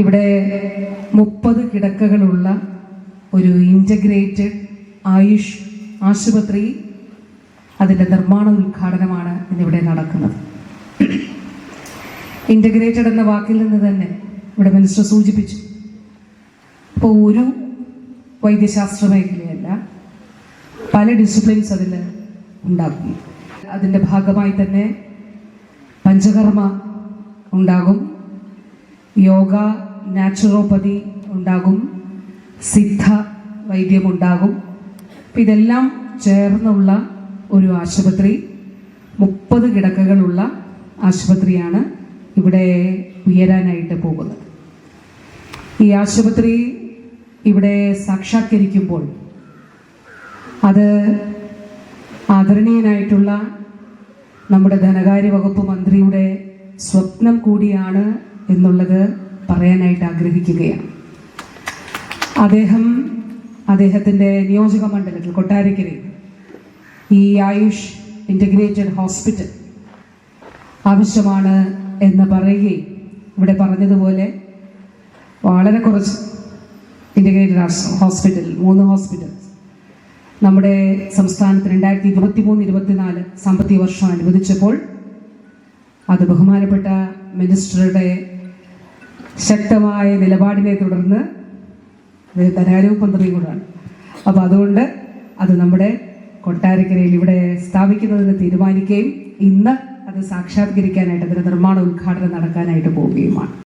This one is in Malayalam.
ഇവിടെ മുപ്പത് കിടക്കകളുള്ള ഒരു ഇന്റഗ്രേറ്റഡ് ആയുഷ് ആശുപത്രി അതിന്റെ നിർമ്മാണ ഉദ്ഘാടനമാണ് ഇന്നിവിടെ നടക്കുന്നത്. ഇന്റഗ്രേറ്റഡ് എന്ന വാക്കിൽ നിന്ന് തന്നെ ഇവിടെ മിനിസ്റ്റർ സൂചിപ്പിച്ചു. അപ്പോൾ ഒരു വൈദ്യശാസ്ത്ര മേഖലയല്ല പല ഡിസിപ്ലിൻസ് അതിൽ ഉണ്ടാകും. അതിന്റെ ഭാഗമായി തന്നെ പഞ്ചകർമ്മ ഉണ്ടാകും. യോഗ നാച്ചുറോപ്പതി ഉണ്ടാകും. സിദ്ധ വൈദ്യമുണ്ടാകും. അപ്പം ഇതെല്ലാം ചേർന്നുള്ള ഒരു ആശുപത്രി മുപ്പത് കിടക്കകളുള്ള ആശുപത്രിയാണ് ഇവിടെ ഉയരാനായിട്ട് പോകുന്നത്. ഈ ആശുപത്രി ഇവിടെ സാക്ഷാത്കരിക്കുമ്പോൾ അത് ആദരണീയനായിട്ടുള്ള നമ്മുടെ ധനകാര്യ വകുപ്പ് മന്ത്രിയുടെ സ്വപ്നം കൂടിയാണ് എന്നുള്ളത് പറയാനായിട്ട് ആഗ്രഹിക്കുകയാണ്. അദ്ദേഹം അദ്ദേഹത്തിന്റെ നിയോജക മണ്ഡലത്തിൽ കൊട്ടാരക്കരയിൽ ഈ ആയുഷ് ഇന്റഗ്രേറ്റഡ് ഹോസ്പിറ്റൽ ആവശ്യമാണ് എന്ന് പറയുകയും ഇവിടെ പറഞ്ഞതുപോലെ വളരെ കുറച്ച് ഇന്റഗ്രേറ്റഡ് ഹോസ്പിറ്റൽ മൂന്ന് ഹോസ്പിറ്റൽ നമ്മുടെ സംസ്ഥാനത്ത് രണ്ടായിരത്തി ഇരുപത്തി മൂന്ന് ഇരുപത്തിനാല് സാമ്പത്തിക വർഷം അനുവദിച്ചപ്പോൾ അത് ബഹുമാനപ്പെട്ട മിനിസ്റ്ററുടെ ശക്തമായ നിലപാടിനെ തുടർന്ന് ധനാരൂപ മന്ത്രിയും കൂടാണ് അപ്പോൾ അതുകൊണ്ട് അത് നമ്മുടെ കൊട്ടാരക്കരയിൽ ഇവിടെ സ്ഥാപിക്കുന്നതിന് തീരുമാനിക്കുകയും ഇന്ന് അത് സാക്ഷാത്കരിക്കാനായിട്ട് അതിന്റെ നിർമ്മാണ ഉദ്ഘാടനം നടക്കാനായിട്ട് പോവുകയുമാണ്.